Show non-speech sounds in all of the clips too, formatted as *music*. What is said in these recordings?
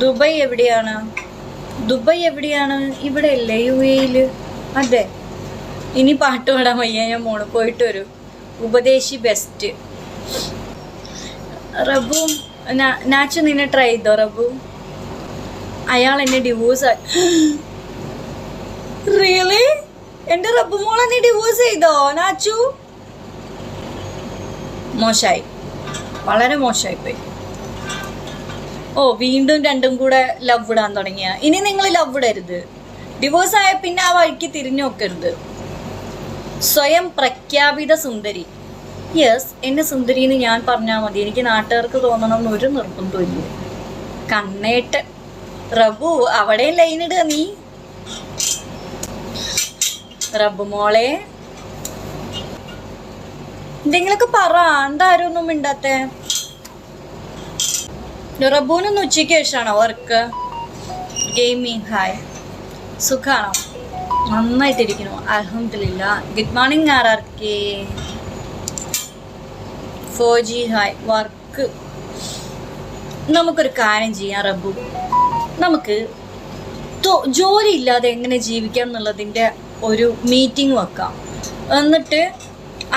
Dubai എവിടെയാണ്? Dubai എവിടെയാണ്? ഇവിടെ അല്ലേ യു എയിൽ അതെ. ഇനി പാട്ട് പാടാൻ വയ്യ ഞാൻ മോൾ പോയിട്ട് വരൂ. ഉപദേശി ബെസ്റ്റ് റബു നാച്ച നാച്ചു നിന്നെ ട്രൈ ചെയ്തോ റബു? അയാൾ എന്നെ ഡിവോഴ്സ് റിയലി *gasps* എന്റെ റബ്ബു മോളെ നീ ഡിവോഴ്സ് ചെയ്തോ നാച്ചു? മോശായി. വളരെ മോശമായി പോയി ഓ വീണ്ടും രണ്ടും കൂടെ ലവ് ഇടാൻ തുടങ്ങിയ. ഇനി നിങ്ങൾ ലവ് ഇടരുത്. ഡിവോഴ്സ് ആയ പിന്നെ ആ വഴിക്ക് തിരിഞ്ഞു നോക്കരുത്. സ്വയം പ്രഖ്യാപിത സുന്ദരി. യെസ് എന്നെ സുന്ദരി എന്ന് ഞാൻ പറഞ്ഞാൽ മതി. എനിക്ക് നാട്ടുകാർക്ക് തോന്നണം എന്ന് ഒരു നിർബന്ധമില്ല കണ്ണേട്ട്. റബു അവിടെ ലൈൻ ഇടുക നീ. റബു മോളെ. എന്തെങ്കിലൊക്കെ പറ. എന്താരും ഒന്നും മിണ്ടാത്തെ? റബ്ബൂനൊന്ന് ഉച്ചയ്ക്ക് ശേഷമാണോ വർക്ക് ഗെയിമിങ് ഹായ് സുഖാണോ? നന്നായിട്ടിരിക്കുന്നു. അലഹമില്ല good morning R R K four G hi work നമുക്കൊരു കാര്യം ചെയ്യാം റബ്ബു. നമുക്ക് ജോലി ഇല്ലാതെ എങ്ങനെ ജീവിക്കാം എന്നുള്ളതിന്റെ ഒരു മീറ്റിംഗ് വെക്കാം. എന്നിട്ട്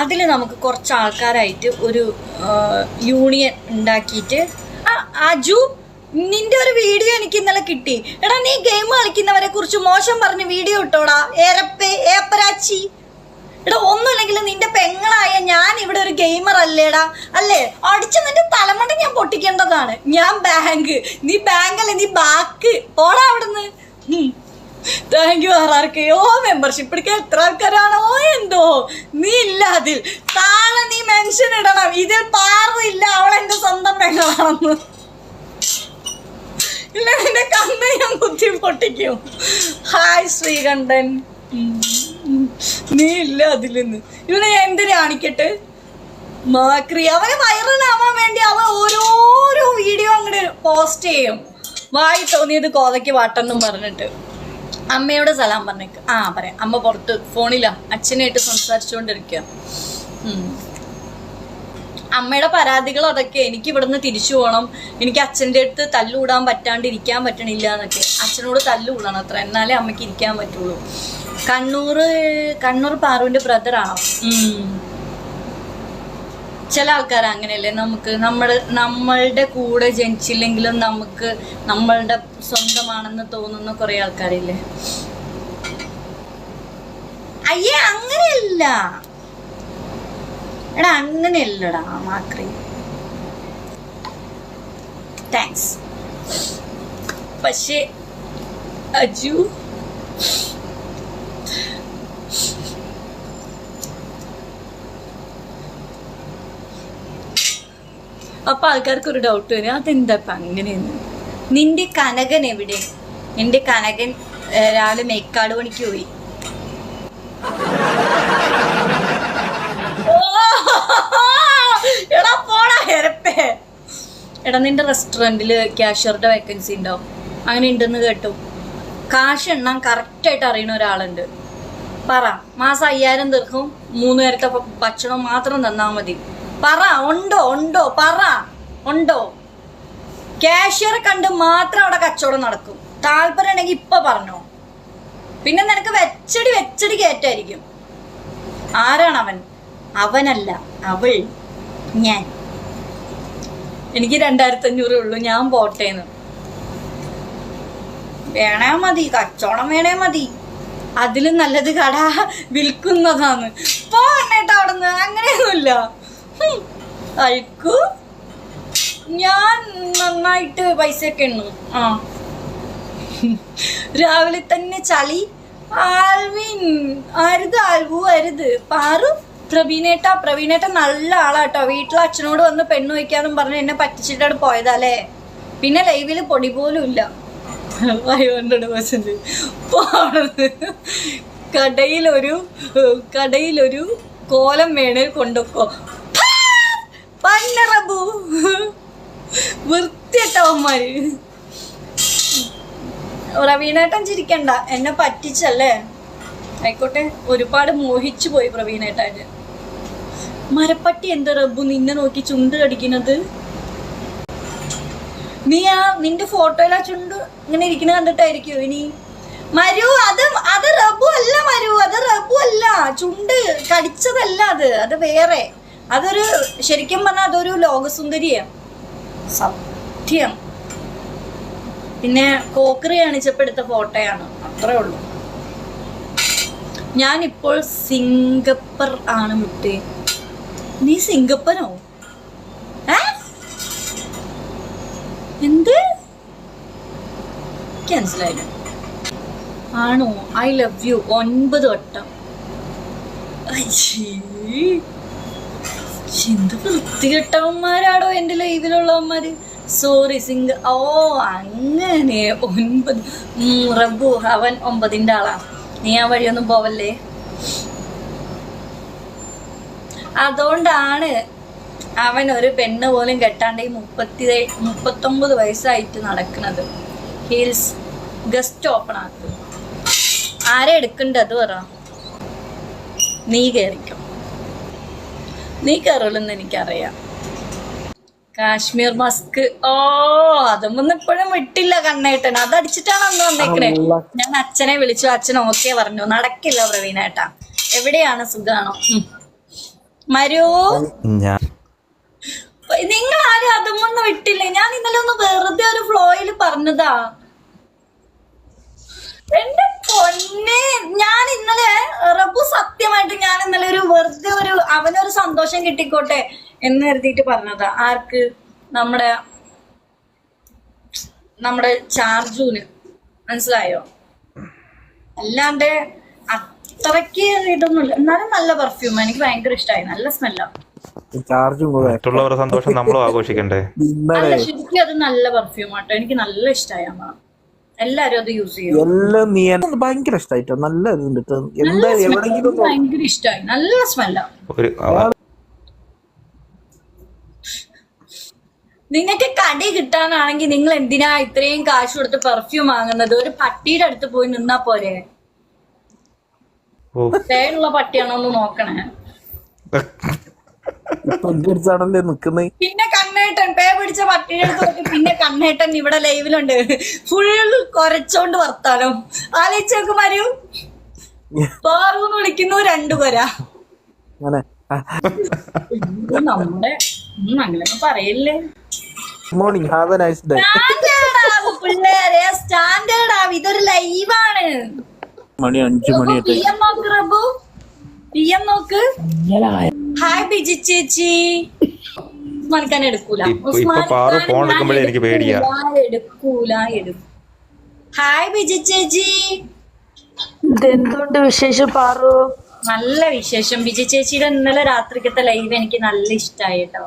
അതിൽ നമുക്ക് കുറച്ച് ആൾക്കാരായിട്ട് ഒരു യൂണിയൻ ഉണ്ടാക്കിയിട്ട് അജു നിന്റെ ഒരു വീഡിയോ എനിക്ക് ഇന്നലെ കിട്ടി. എടാ നീ ഗെയിം കളിക്കുന്നവരെ കുറിച്ച് മോശം പറഞ്ഞ് വീഡിയോ ഇട്ടോടാ. ഏറെപ്പേ ഏപ്പരാച്ചി. എടാ ഒന്നുമില്ലെങ്കിൽ നിന്റെ പെങ്ങളായ ഞാൻ ഇവിടെ ഒരു ഗെയിമർ അല്ലേടാ. അല്ലേ? അടിച്ച് നിന്റെ തലമുണ്ട ഞാൻ പൊട്ടിക്കേണ്ടതാണ്. ഞാൻ ബാങ്ക് നീ ബാങ്ക് അല്ലെ? നീ ബാക്ക്. പോടാ അവിടുന്ന്. Thank you R R K O membership എടുക്കാൻ എത്ര ആൾക്കാരാണോ എന്തോ. നീ ഇല്ല അതിൽ. താഴെ നീ മെൻഷൻ ഇടണം. ഇതിൽ പാറില്ല അവൾ എന്റെ സ്വന്തം പെങ്ങളാണെന്ന്. ഇല്ല നിന്റെ കണ്ണ് ഞാൻ കുത്തി പൊട്ടിക്കും. ഹായ് ശ്രീകണ്ഠൻ. നീ ഇല്ല അതിൽ നിന്ന്. ഇവനെ ഞാൻ എന്തിനു കാണിക്കട്ടെ? മാക്രി. അവന് വൈറലാവാൻ വേണ്ടി അവ ഓരോരോ വീഡിയോ അങ്ങോട്ട് പോസ്റ്റ് ചെയ്യും. വായി തോന്നിയത് കോതയ്ക്ക് വാട്ടെന്നും പറഞ്ഞിട്ട്. അമ്മയോട് സലാം പറഞ്ഞേക്ക്. ആ പറയാം. അമ്മ പുറത്ത് ഫോണിലാ. അച്ഛനായിട്ട് സംസാരിച്ചുകൊണ്ടിരിക്കുക. അമ്മയുടെ പരാതികൾ അതൊക്കെ എനിക്ക് ഇവിടുന്ന് തിരിച്ചു പോകണം എനിക്ക് അച്ഛന്റെ അടുത്ത് തല്ലുകൂടാൻ പറ്റാണ്ട് ഇരിക്കാൻ പറ്റണില്ല എന്നൊക്കെ. അച്ഛനോട് തല്ലുകൂടണം അത്ര. എന്നാലേ അമ്മയ്ക്ക് ഇരിക്കാൻ പറ്റുള്ളൂ. കണ്ണൂർ കണ്ണൂർ പാറുവിന്റെ ബ്രദറാണോ ചില ആൾക്കാർ അങ്ങനെയല്ലേ? നമുക്ക് നമ്മൾ നമ്മളുടെ കൂടെ ജനിച്ചില്ലെങ്കിലും നമുക്ക് നമ്മളുടെ സ്വന്തമാണെന്ന് തോന്നുന്ന കുറെ ആൾക്കാരില്ലേ? അയ്യേ അങ്ങനെയല്ല. എടാ അങ്ങനെയല്ലടാ മാത്രി താങ്ക്സ് പക്ഷേ അജു അപ്പൊ ആൾക്കാർക്ക് ഒരു ഡൗട്ട് വരും. അതെന്താ ഇപ്പൊ അങ്ങനെയെന്ന്? നിന്റെ കനകൻ എവിടെ? നിന്റെ കനകൻ രാവിലെ മേക്കാട് പണിക്ക് പോയി. എടാ പോടാ ഹെരപ്പേ. എടാ നിന്റെ റെസ്റ്റോറന്റിൽ ക്യാഷ്യറുടെ വേക്കൻസി ഉണ്ടോ? അങ്ങനെ ഉണ്ടെന്ന് കേട്ടു. കാശ് എണ്ണാൻ കറക്റ്റായിട്ട് അറിയണ ഒരാളുണ്ട്. പറ മാസം അയ്യായിരം തീർക്കും. മൂന്ന് നേരത്തെ ഭക്ഷണം മാത്രം തന്നാൽ മതി. പറ ഉണ്ടോ ഉണ്ടോ പറ. ഉണ്ടോ? കാഷ്യർ കണ്ട് മാത്രം അവിടെ കച്ചവടം നടക്കും. താല്പര്യം ഉണ്ടെങ്കിൽ ഇപ്പൊ പറഞ്ഞോ. പിന്നെ നിനക്ക് വെച്ചടി വെച്ചടി കയറ്റായിരിക്കും ആരാണ് അവൻ? അവനല്ല അവൾ ഞാൻ. എനിക്ക് രണ്ടായിരത്തി അഞ്ഞൂറേ ഉള്ളൂ ഞാൻ പോട്ടേന്ന്. വേണേ മതി കച്ചവടം വേണേ മതി. അതിലും നല്ലത് കട വിൽക്കുന്നതാണ്. പോകണേട്ടോ അവിടുന്ന് അങ്ങനെയൊന്നുമില്ല. അയക്കൂ. ഞാൻ നന്നായിട്ട് പൈസയൊക്കെ എണ്ണു. ആ. രാവിലെ തന്നെ ചളി. ആൽവിൻ അരുത് ആൽവു അരുത്. പാറു പ്രവീണേട്ട പ്രവീണേട്ട നല്ല ആളാട്ടോ. വീട്ടിലെ അച്ഛനോട് വന്ന് പെണ്ണു വയ്ക്കാന്നും പറഞ്ഞ് എന്നെ പറ്റിച്ചിട്ടാണ് പോയതല്ലേ? പിന്നെ ലൈവിൽ പൊടി പോലും ഇല്ല. കടയിലൊരു കടയിലൊരു കോലം വേണേൽ കൊണ്ടുക്കോ. പന്നറബു. വൃത്തിയട്ടവന്മാര് പ്രവീണേട്ടൻ ചിരിക്കണ്ട. എന്നെ പറ്റിച്ചല്ലേ? ആയിക്കോട്ടെ ഒരുപാട് മോഹിച്ചു പോയി പ്രവീണേട്ടാന് മരപ്പട്ടി എന്താ റബ്ബു നിന്നെ നോക്കി ചുണ്ട് കടിക്കുന്നത്? നീ ആ നിന്റെ ഫോട്ടോയിൽ ആ ചുണ്ട് ഇങ്ങനെ ഇരിക്കുന്ന കണ്ടിട്ടായിരിക്കോ ഇനി? മരു അത് അത് റബ്ബു അല്ല മരു അത് റബ്ബു അല്ല. ചുണ്ട് കടിച്ചതല്ല അത് അത് വേറെ. അതൊരു ശരിക്കും പറഞ്ഞാൽ അതൊരു ലോകസുന്ദരിയാണ്. സത്യം. പിന്നെ കോക്കറി അണിച്ചപ്പെടുത്ത ഫോട്ടോയാണ്. അത്രേ ഉള്ളൂ. ഞാനിപ്പോൾ സിംഗപ്പർ ആണ് മുട്ടേ നീ സിംഗപ്പനോ? എന്ത്? മനസ്സിലായില്ല. ആണോ? I love you. ഒൻപത് വട്ടം. അയ്യേ. എന്ത് വൃത്തികെട്ടവന്മാരാടോ എന്റെ ലൈവിലുള്ളവന്മാര്? സോറി സിംഗ് ഓ അങ്ങനെ. ഒൻപത് റബു അവൻ ഒമ്പതിന്റെ ആളാ. നീ ആ വഴിയൊന്നും പോവല്ലേ? അതുകൊണ്ടാണ് അവൻ ഒരു പെണ്ണ് പോലും കെട്ടാണ്ട് ഈ മുപ്പത്തി മുപ്പത്തൊമ്പത് വയസ്സായിട്ട് നടക്കുന്നത്. ഹീൽസ് ഗസ്റ്റ് ഓപ്പൺ ആക്കും. ആരെ എടുക്കണ്ടത് പറ. നീ കയറിക്കോ നീ കയറുള്ളെന്ന് എനിക്കറിയാം. കാശ്മീർ മസ്ക്. ഓ അതൊന്നും ഇപ്പോഴും വിട്ടില്ല കണ്ണേട്ടൻ. അതടിച്ചിട്ടാണ് അന്ന് വന്നേക്കണേ? ഞാൻ അച്ഛനെ വിളിച്ചു. അച്ഛൻ ഓക്കെ പറഞ്ഞു. നടക്കില്ല പ്രവീണേട്ടാ. എവിടെയാണ് സുഖാണോ. മരൂ. നിങ്ങൾ ആരും അതൊന്നും വിട്ടില്ലേ? ഞാൻ ഇന്നലെ ഒന്ന് വെറുതെ ഒരു ഫ്ലോയിൽ പറഞ്ഞതാ. എന്റെ പൊന്നെ ഞാൻ ഇന്നലെ റബ്ബു സത്യമായിട്ട് ഞാൻ ഇന്നലെ ഒരു വെറുതെ ഒരു അവനൊരു സന്തോഷം കിട്ടിക്കോട്ടെ എന്ന് കരുതിയിട്ട് പറഞ്ഞതാ. ആർക്ക്? നമ്മുടെ നമ്മുടെ ചാർജുവിന്. മനസ്സിലായോ? അല്ലാണ്ട് അത്രയ്ക്ക് ഇതൊന്നുമില്ല എന്നാലും നല്ല പെർഫ്യൂം എനിക്ക് ഭയങ്കര ഇഷ്ടമായി നല്ല സ്മെല്ലാ ചാർജും കൂടെ മറ്റുള്ളവരുടെ സന്തോഷം നമ്മളും ആഘോഷിക്കണ്ടേ? അല്ല ശരിക്കും അത് നല്ല പെർഫ്യൂം ആട്ടോ എനിക്ക് നല്ല ഇഷ്ടമായി അമ്മ. എല്ലാരും അത് യൂസ് ചെയ്യും എല്ലാം നീ ഭയങ്കര ഇഷ്ടായിട്ടോ? നല്ല ഇതുണ്ട് എന്താ എവിടെങ്കിലും ഒന്ന് ഭയങ്കര ഇഷ്ടമായി നല്ല സ്മെല്ലാ നിങ്ങൾക്ക് കടി കിട്ടാനാണെങ്കിൽ നിങ്ങൾ എന്തിനാ ഇത്രയും കാശ് കൊടുത്ത് പെർഫ്യൂം വാങ്ങുന്നത്? ഒരു പട്ടിയുടെ അടുത്ത് പോയി നിന്നാ പോരെ? ഓ. പേരുള്ള പട്ടിയാണോന്ന് നോക്കണേ. ഇപ്പൊ എന്തിനാണല്ലേ നിക്കുന്നത് പിന്നെ കണ്ണേട്ടൻ പേ പിടിച്ച പട്ടിയുടെ അടുത്ത് നോക്കി. പിന്നെ കണ്ണേട്ടൻ ഇവിടെ ലൈവിലുണ്ട്. ഫുൾ കൊരച്ചോണ്ട് വർത്താനം. ആലോചിച്ച് മരു പാറൂന്ന് വിളിക്കുന്നു രണ്ടു കൊര നമ്മുടെ അങ്ങനെയൊക്കെ പറയല്ലേ. Morning have a nice day standard ആവും പിള്ളേരെ. സ്റ്റാൻഡേർഡ് ആവും ഇതൊരു ലൈവാണ്. മണി അഞ്ചു മണി പി എം നോക്ക് റബു. പി എം നോക്ക്. ഹായ് ബിജി ചേച്ചി. ഉസ്മാൻ ഖാൻ എടുക്കൂല പാറു ഖാൻ എനിക്ക് പേടിയാ. എടുക്കൂല, എടുക്കൂല ഹായ് ബിജി ചേച്ചി. ഇതെന്തുണ്ട് വിശേഷം പാറു? നല്ല വിശേഷം. ബിജി ചേച്ചിയുടെ ഇന്നലെ രാത്രിക്കത്തെ ലൈവ് എനിക്ക് നല്ല ഇഷ്ടമായി കേട്ടോ.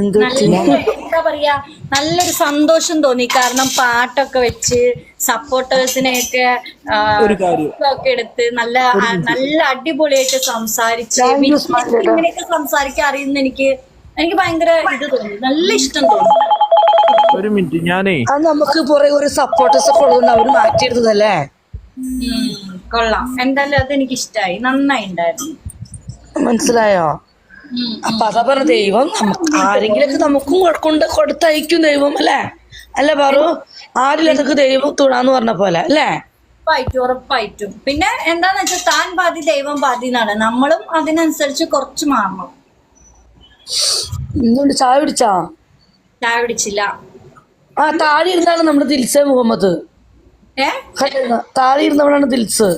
എന്താ പറയാ നല്ലൊരു സന്തോഷം തോന്നി. കാരണം പാട്ടൊക്കെ വെച്ച് സപ്പോർട്ടേഴ്സിനെയൊക്കെ. ഒക്കെ എടുത്ത് നല്ല നല്ല അടിപൊളിയായിട്ട് സംസാരിച്ച് ഇങ്ങനെയൊക്കെ സംസാരിക്കാൻ അറിയുന്ന എനിക്ക് എനിക്ക് ഭയങ്കര ഇത് തോന്നി. നല്ല ഇഷ്ടം തോന്നി. ഒരു മിനിറ്റ് ഞാനേ. അത് നമുക്ക് പുറകെ ഒരു സപ്പോർട്ടേഴ്സ് ഒക്കെ ഉള്ളതുകൊണ്ട് അവർ മാറ്റിയെടുത്തതല്ലേ കൊള്ളാം. എന്തായാലും അത് എനിക്ക് ഇഷ്ടമായി നന്നായി ഉണ്ടായിരുന്നു. മനസ്സിലായോ. അപ്പൊ അതാ പറഞ്ഞ ദൈവം ആരെങ്കിലും ആരെങ്കിലൊക്കെ നമുക്കും കൊണ്ട് കൊടുത്തയക്കും ദൈവം അല്ലേ? അല്ലേ പറു? ആരിലൊക്കെ ദൈവം തുണാന്ന് പറഞ്ഞ പോലെ അല്ലേ? ഉറപ്പായിട്ടും ഉറപ്പായിട്ടും. പിന്നെ എന്താന്ന് വെച്ചാൽ താൻ പാതി ദൈവം പാതി എന്നാണ്. നമ്മളും അതിനനുസരിച്ച് കുറച്ച് മാറണം. എന്തുകൊണ്ട് ചായ പിടിച്ചാ ചായ പിടിച്ചില്ല ആ താഴെ ഇരുന്നാണ് നമ്മുടെ ദിൽസ മുഹമ്മദ്. ഏ? താഴെ ഇരുന്നവളാണ് ദിൽസ്.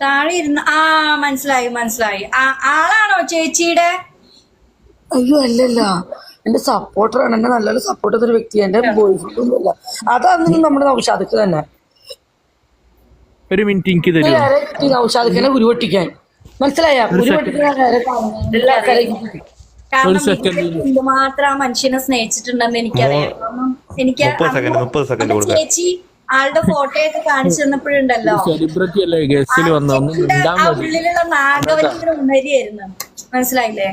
താഴെ ഇരുന്ന് ആ മനസ്സിലായി മനസ്സിലായി. ആ ആളാണോ ചേച്ചിയുടെ? അയ്യോ അല്ലല്ല എന്റെ സപ്പോർട്ടറാണ് എന്നെ നല്ലൊരു സപ്പോർട്ട് ചെയ്തൊരു വ്യക്തി. എന്റെ ബോയ് ഫ്രണ്ട് ഒന്നുമില്ല അതാണ് നമ്മുടെ നൗഷാദക്ക് തന്നെ. ഒരു മിനിറ്റ് എനിക്ക് തരും. നൗഷാദക്കിനെ ഉരുവട്ടിക്കാൻ മനസ്സിലായ? ഉരുവട്ടിക്കാൻ മാത്രം ആ മനുഷ്യനെ സ്നേഹിച്ചിട്ടുണ്ടെന്ന് എനിക്കറിയാം. എനിക്ക് ചേച്ചി ആളുടെ ഫോട്ടോയൊക്കെ കാണിച്ചു തന്നപ്പോഴുണ്ടല്ലോ. സെലിബ്രിറ്റി അല്ലേ ഗസ്റ്റിൽ വന്ന? ചേച്ചിയുടെ ഉള്ളിലുള്ള നാഗവല്ലിങ്ങനെ ഉണരിയായിരുന്നു മനസ്സിലായില്ലേ?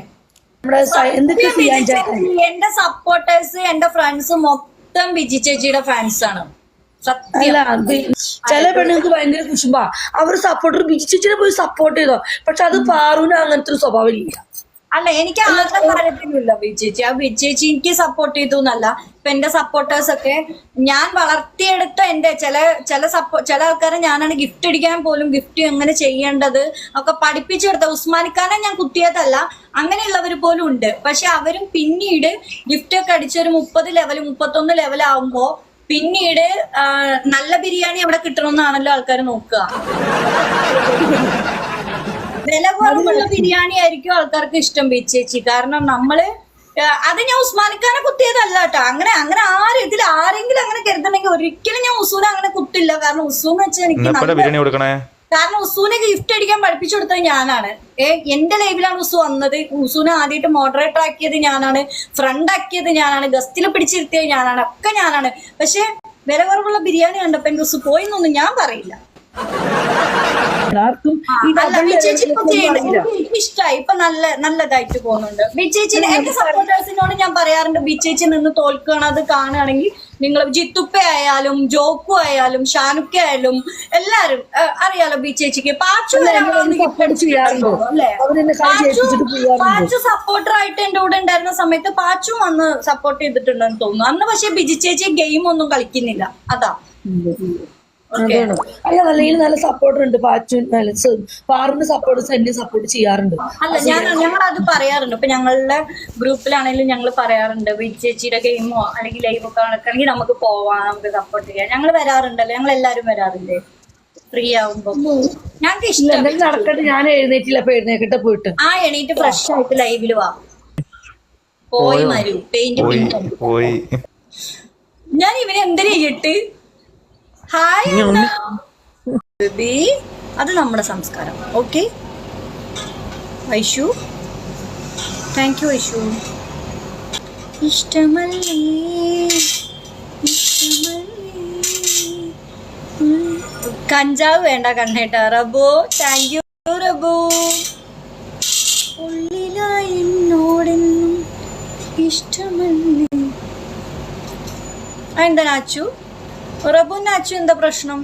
എന്റെ സപ്പോർട്ടേഴ്സ് എന്റെ ഫ്രണ്ട്സ് മൊത്തം ബിജി ചേച്ചിയുടെ ഫാൻസ് ആണ്. ചില പെണ്ണുങ്ങൾക്ക് ഭയങ്കര കുശുമ്പാ അവർ സപ്പോർട്ടർ ബിജി ചേച്ചിനെ പോയി സപ്പോർട്ട് ചെയ്തോ? പക്ഷെ അത് പാറുവിന് അങ്ങനത്തെ ഒരു സ്വഭാവം ഇല്ല. അല്ല എനിക്ക് ആരുടെ കാര്യത്തിലില്ല ബിജേച്ചി ആ ബിജേച്ചി എനിക്ക് സപ്പോർട്ട് ചെയ്തു എന്നല്ല ഇപ്പൊ എന്റെ സപ്പോർട്ടേഴ്സ് ഒക്കെ ഞാൻ വളർത്തിയെടുത്ത എന്റെ ചില ചില സപ്പോ ചില ആൾക്കാരെ ഞാനാണ് ഗിഫ്റ്റ് ഇടിക്കാൻ പോലും ഗിഫ്റ്റ് എങ്ങനെ ചെയ്യേണ്ടത് ഒക്കെ പഠിപ്പിച്ചെടുത്ത. ഉസ്മാനിക്കാനെ ഞാൻ കുത്തിയതല്ല. അങ്ങനെയുള്ളവർ പോലും ഉണ്ട്. പക്ഷെ അവരും പിന്നീട് ഗിഫ്റ്റ് ഒക്കെ അടിച്ച ഒരു മുപ്പത് ലെവൽ മുപ്പത്തൊന്ന് ലെവൽ ആവുമ്പോ പിന്നീട് നല്ല ബിരിയാണി അവിടെ കിട്ടണമെന്നാണല്ലോ ആൾക്കാർ നോക്കുക. വില കുറവുള്ള ബിരിയാണി ആയിരിക്കും ആൾക്കാർക്ക് ഇഷ്ടം ബിച്ചേച്ചി. കാരണം നമ്മൾ അത് ഞാൻ ഉസ്മാനിക്കാനെ കുത്തിയതല്ല കേട്ടോ. അങ്ങനെ അങ്ങനെ ആരും ഇതിൽ ആരെങ്കിലും അങ്ങനെ കരുതണമെങ്കിൽ ഒരിക്കലും ഞാൻ ഉസൂനെ അങ്ങനെ കുത്തില്ല. കാരണം ഉസൂന്ന് വെച്ചാൽ എനിക്ക് ബിരിയാണി കൊടുക്കണേ? കാരണം ഉസൂനെ ഗിഫ്റ്റ് അടിക്കാൻ പഠിപ്പിച്ചു കൊടുത്തത് ഞാനാണ്. ഏ എന്റെ ലൈവിലാണ് ഉസു വന്നത്. ഉസൂനെ ആദ്യമായിട്ട് മോഡറേറ്റർ ആക്കിയത് ഞാനാണ്. ഫ്രണ്ട് ആക്കിയത് ഞാനാണ്. ഗസ്റ്റിൽ പിടിച്ചിരുത്തിയത് ഞാനാണ്. ഒക്കെ ഞാനാണ്. പക്ഷെ വില കുറവുള്ള ബിരിയാണി കണ്ടപ്പോ എന്റെ ഉസു പോയി എന്നൊന്നും ഞാൻ പറയില്ല ആർക്കും ഈ അല്ല double വിജയിച്ച് ഇപ്പൊ level ചെയ്യുന്നത് ഒന്നും അറിയില്ല. എനിക്ക് ഇഷ്ടമായി ഇപ്പൊ നല്ല നല്ലതായിട്ട് പോകുന്നുണ്ട്. ബിച്ചേച്ചി എന്റെ സപ്പോർട്ടേഴ്സിനോട് ഞാൻ പറയാറുണ്ട് ബിച്ചേച്ചി നിന്ന് തോൽക്കുകയാണ് അത് കാണുകയാണെങ്കിൽ നിങ്ങൾ ജിത്തുപ്പ ആയാലും ജോക്കു ആയാലും ഷാനുക്ക ആയാലും എല്ലാരും അറിയാലോ ബിച്ചേച്ചിക്ക് പാച്ചു പാച്ചു. സപ്പോർട്ടർ ആയിട്ട് എന്റെ കൂടെ ഉണ്ടായിരുന്ന സമയത്ത് പാച്ചു വന്ന് സപ്പോർട്ട് ചെയ്തിട്ടുണ്ടെന്ന് തോന്നുന്നു. അന്ന് പക്ഷെ ബിജി ചേച്ചി ഗെയിം ഒന്നും കളിക്കുന്നില്ല. അതാ. അതാണ്. അല്ല അല്ലെങ്കിൽ നല്ല സപ്പോർട്ടർ ഉണ്ട് പാച്ചു പാറിന്റെ സപ്പോർട്ട് എന്നെ സപ്പോർട്ട് ചെയ്യാറുണ്ട്. അല്ല ഞാൻ ഞങ്ങൾ അത് പറയാറുണ്ട്. ഇപ്പൊ ഞങ്ങളുടെ ഗ്രൂപ്പിലാണെങ്കിലും ഞങ്ങൾ പറയാറുണ്ട്. വിജയച്ചിയുടെ ഗെയിമോ അല്ലെങ്കിൽ ലൈവ് ഒക്കെ നടക്കണമെങ്കിൽ നമുക്ക് പോവാം നമുക്ക് സപ്പോർട്ട് ചെയ്യാം. ഞങ്ങൾ വരാറുണ്ടല്ലോ. ഞങ്ങൾ എല്ലാരും വരാറില്ലേ? ഫ്രീ ആവുമ്പോ. ഞങ്ങൾക്ക് ഇഷ്ടം. നടക്കട്ടെ. ഞാൻ എഴുന്നേറ്റില്ല. അപ്പൊ എഴുന്നേക്കട്ടെ പോയിട്ട്. ആ എണീറ്റ് ഫ്രഷ് ആയിട്ട് ലൈവിൽ വാ. പോയി മരു പെയിന്റ് പോയി പോയി. ഞാൻ ഇവനെ എന്തിനാ ചെയ്യട്ട് ഹായ് ബേബി അത് നമ്മുടെ സംസ്കാരം. Okay? Aishu? Thank you Aishu. ഇഷ്ടമല്ലേ. കഞ്ചാവ് വേണ്ട കണ്ണേട്ട. Rabu thank you Rabu. ഉള്ളിലായി എന്നോടെന്നും ഇഷ്ടമല്ലേ? എന്താ നാച്ചു റബു നാച്ചു എന്താ പ്രശ്നം